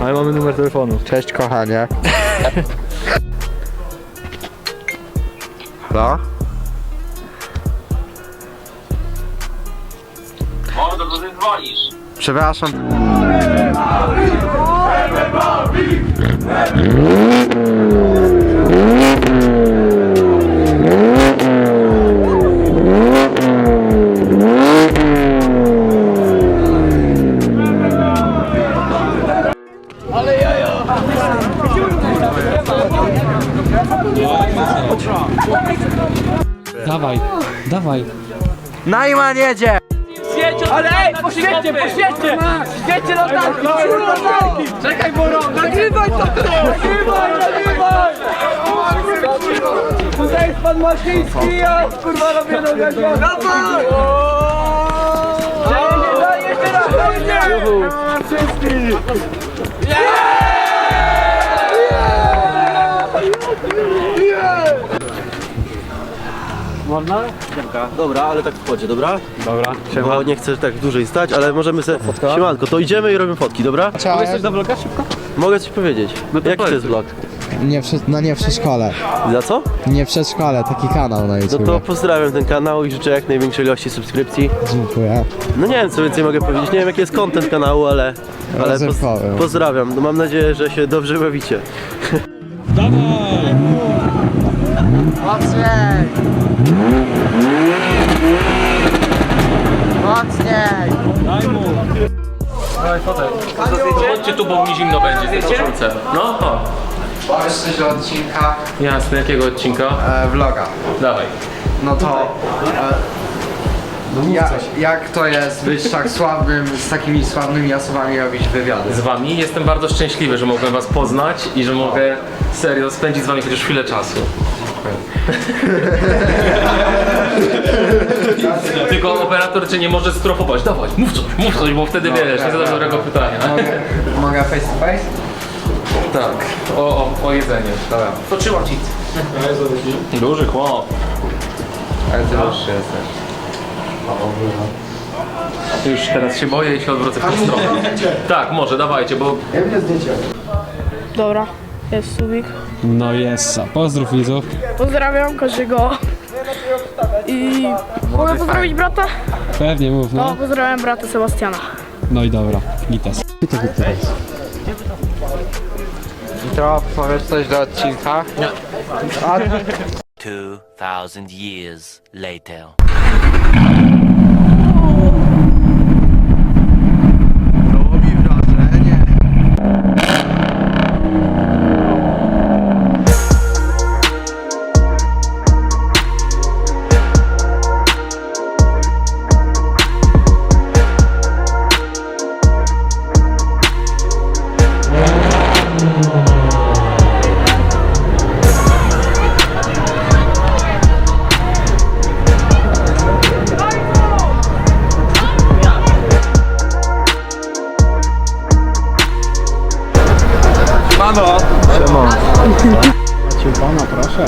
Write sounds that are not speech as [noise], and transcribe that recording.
Ale mamy numer telefonu. Cześć kochanie. Halo? Mordo, to ty dzwonisz. Przepraszam. Dawaj, dawaj. Najman jedzie! Ale ej, poświęćcie, poświęćcie! Świecie latarki, latarki! Czekaj, Boro, nagrywaj to! Nagrywaj, nagrywaj! Tutaj jest pan Maciejski, ja kurwa robię nogę Dawaj! Daj, daj, jeszcze raz, daj, daj! Wszystkich! Dobra, ale tak w chodzie, dobra? Dobra, Bo nie chcę tak dłużej stać, ale możemy sobie... Siemanko, to idziemy i robimy fotki, dobra? Mogę coś do vloga szybko? Mogę coś powiedzieć. No to Jaki to jest vlog? Nie przy, no nie przy szkole. Za co? Nie przed szkole, taki kanał na No YouTube. to pozdrawiam ten kanał i życzę jak największej ilości subskrypcji. Dziękuję. No nie wiem, co więcej mogę powiedzieć. Nie wiem, jaki jest content kanału, ale... Ale Razem poz, powiem. pozdrawiam. No mam nadzieję, że się dobrze bawicie. Mocniej! Mocniej! Chodźcie tu, bo mi zimno będzie koszulce. No, chodź. Powiesz coś o odcinkach Jasne, jakiego odcinka? e, vloga. Dawaj. No to... E, ja, jak to jest być tak sławnym, z takimi sławnymi osobami robić wywiady? Z wami jestem bardzo szczęśliwy, że mogłem was poznać i że mogę serio spędzić z wami chociaż chwilę czasu. [laughs] Tylko operator cię nie może strofować. Dawaj, mów coś, mów coś, bo wtedy wiesz, nie zadasz dobrego pytania. Mogę, mogę face to face? Tak, o, o, o jedzenie. Dobra. Toczyła ci. Duży chłop. Ale ty już jesteś. Już teraz się boję i się odwrócę w tą stronę. Tak, może, dawajcie, bo Dobra, jest Subik. No jest. Pozdrów widzów. Pozdrawiam każdego. I mogę pozdrowić brata? Pewnie mów, No, no. pozdrawiam brata Sebastiana. No i dobra. Gites. To powiesz coś do odcinka? Nie. A 2,000 years later. Macie pana, proszę.